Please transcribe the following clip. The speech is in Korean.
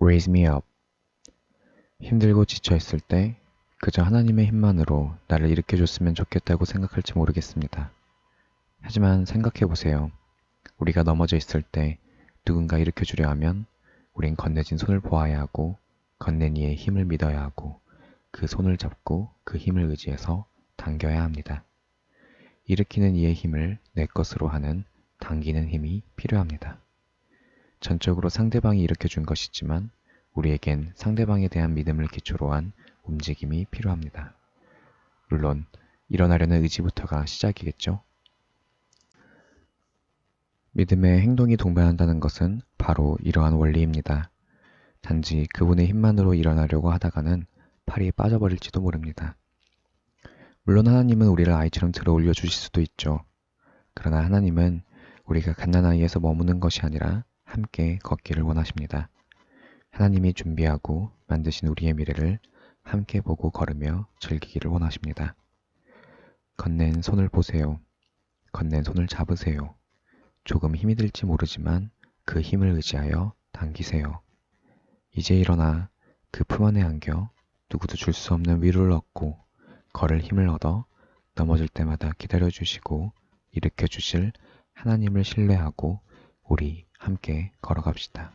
Raise me up. 힘들고 지쳐 있을 때 그저 하나님의 힘만으로 나를 일으켜줬으면 좋겠다고 생각할지 모르겠습니다. 하지만 생각해 보세요. 우리가 넘어져 있을 때 누군가 일으켜주려 하면 우린 건네진 손을 보아야 하고 건넨 이의 힘을 믿어야 하고 그 손을 잡고 그 힘을 의지해서 당겨야 합니다. 일으키는 이의 힘을 내 것으로 하는 당기는 힘이 필요합니다. 전적으로 상대방이 일으켜준 것이지만 우리에겐 상대방에 대한 믿음을 기초로 한 움직임이 필요합니다. 물론 일어나려는 의지부터가 시작이겠죠. 믿음의 행동이 동반한다는 것은 바로 이러한 원리입니다. 단지 그분의 힘만으로 일어나려고 하다가는 팔이 빠져버릴지도 모릅니다. 물론 하나님은 우리를 아이처럼 들어 올려 주실 수도 있죠. 그러나 하나님은 우리가 갓난아이에서 머무는 것이 아니라 함께 걷기를 원하십니다. 하나님이 준비하고 만드신 우리의 미래를 함께 보고 걸으며 즐기기를 원하십니다. 건넨 손을 보세요. 건넨 손을 잡으세요. 조금 힘이 들지 모르지만 그 힘을 의지하여 당기세요. 이제 일어나 그 품 안에 안겨 누구도 줄 수 없는 위로를 얻고 걸을 힘을 얻어 넘어질 때마다 기다려 주시고 일으켜 주실 하나님을 신뢰하고 우리 함께 걸어갑시다.